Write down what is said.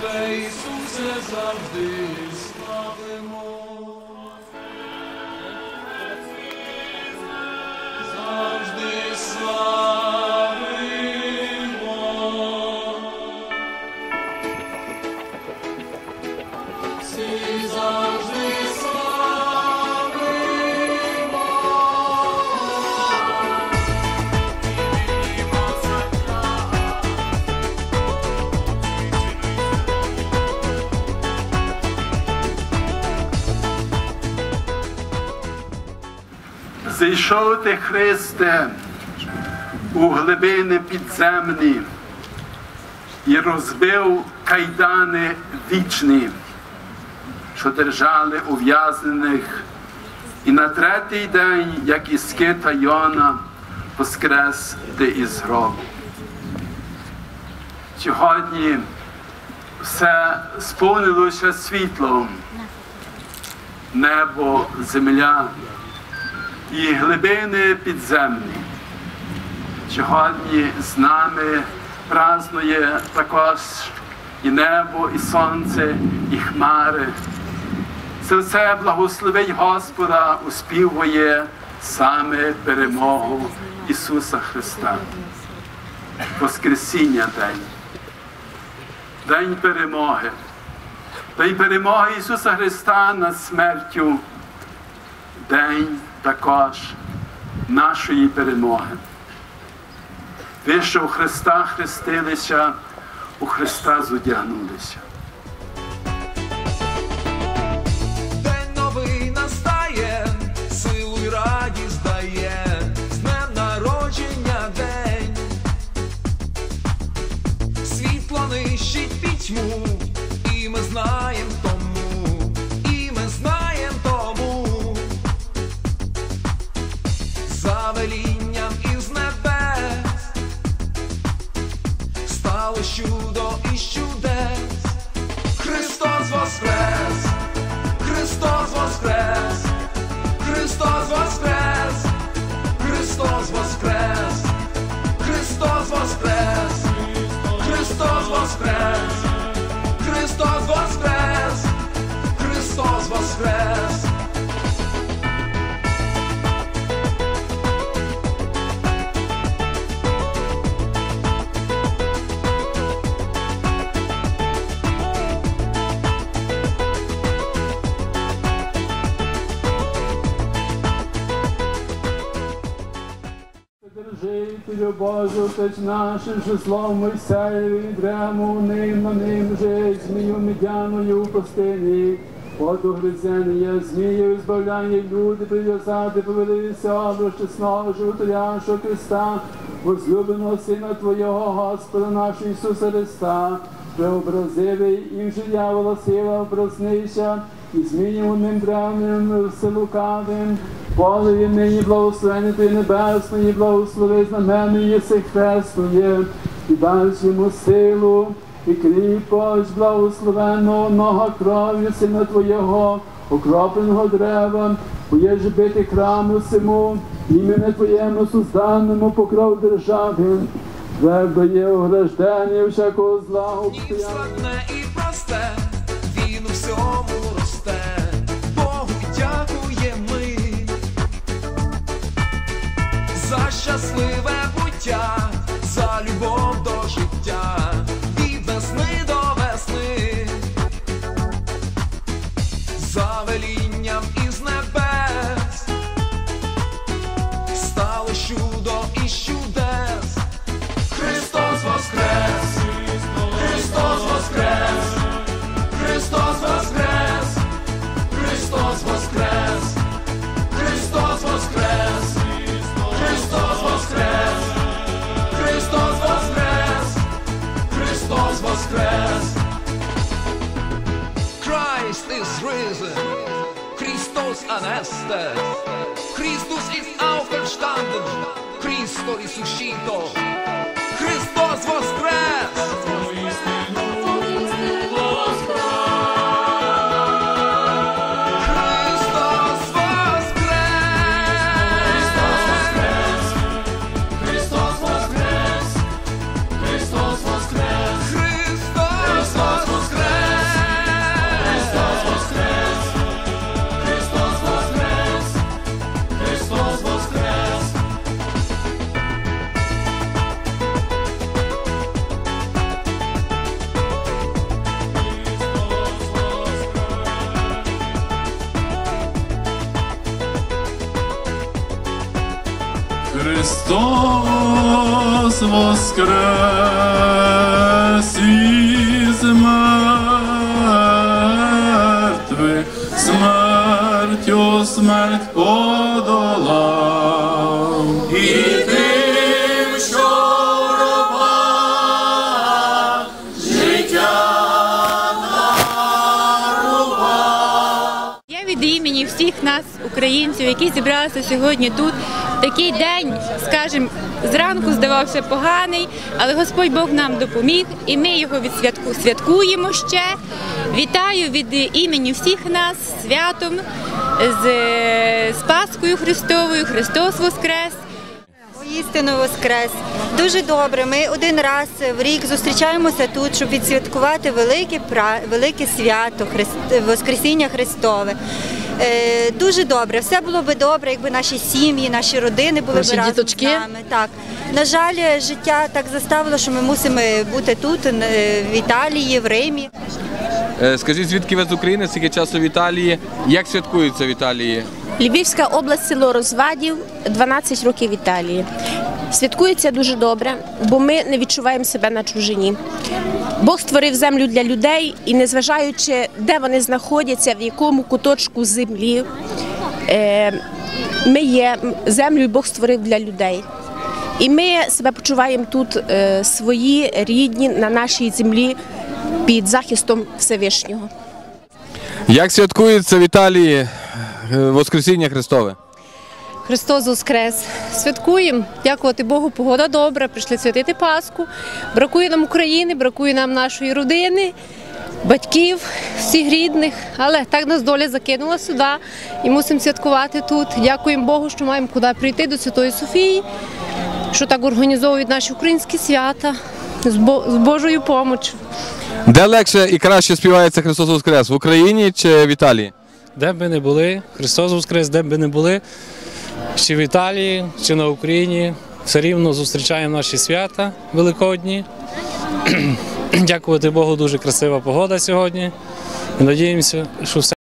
Тебе, Ісусе, завжди славимо. Зійшов ти, Христе, у глибини підземні і розбив кайдани вічні, що держали ув'язнених, і на третій день, як із кита Йона, воскрес ти із гробу. Сьогодні все сповнилося світлом, небо, земля і глибини підземні. Сьогодні з нами празнує також і небо, і сонце, і хмари. Це все благословить Господа успівує саме перемогу Ісуса Христа. Воскресіння день. День перемоги. День перемоги Ісуса Христа над смертю. День також нашої перемоги. Ви, що у Христа хрестилися, у Христа зодягнулися. സാവലി Держителю Божу, Отець нашим числом Мойсеєві, дрему ним на ним жить, змію медяною у пустині. От угризення змією збавляє люди, прив'язати, повелися образ чесного животворящого Христа, возлюбленого Сина Твого, Господа нашого Ісуса Христа, преобразивий і вже дьявола сила образнися, і змінював ним древним вселукавим, Полеві нині благословені Твої небесної, благослови знамени єси хрестує, і дай йому силу, і кріпость благословеного нога кров'ю сина Твоєго, окропленого дерева, поєж бити храму всему, імені Твоєму созданному покров держави, твердо є ограждення всякого зла обстояння. складне і просте, він у всьому щаслива. utan hästes. Kristus ist auferstanden, Christo risuscito. Христос воскрес із мертвих, смертю смерть подолав. Українців, які зібралися сьогодні тут. Такий день, скажімо, зранку здавався поганий, але Господь Бог нам допоміг, і ми його відсвятку святкуємо ще. Вітаю від імені всіх нас святом, з, з Пасхою Христовою, Христос Воскрес! Істину Воскрес. Дуже добре. Ми один раз в рік зустрічаємося тут, щоб відсвяткувати велике, велике свято Воскресіння Христове. Е, дуже добре. Все було би добре, якби наші сім'ї, наші родини були Наші б разом діточки? з нами. Так. На жаль, життя так заставило, що ми мусимо бути тут, е, в Італії, в Римі. Е, Скажіть, звідки ви з України, скільки часу в Італії? Як святкується в Італії? Львівська область, село Розвадів, 12 років в Італії. Святкується дуже добре, бо ми не відчуваємо себе на чужині. Бог створив землю для людей, і незважаючи, де вони знаходяться, в якому куточку землі, е, ми є землю, Бог створив для людей. І ми себе почуваємо тут е, свої рідні на нашій землі під захистом Всевишнього. Як святкується в Італії е, Воскресіння Христове? Христос Воскрес! Святкуємо, дякувати Богу, погода добра, прийшли святити Пасху. Бракує нам України, бракує нам нашої родини, батьків, всіх рідних. Але так нас доля закинула сюди і мусимо святкувати тут. Дякуємо Богу, що маємо куди прийти до Святої Софії, що так організовують наші українські свята з Божою помочю. Де легше і краще співається Христос Воскрес? В Україні чи в Італії? Де б ми не були, Христос Воскрес, де б ми не були, чи в Італії, чи на Україні, все рівно зустрічаємо наші свята великодні. Дякувати Богу, дуже красива погода сьогодні. Надіємося, що все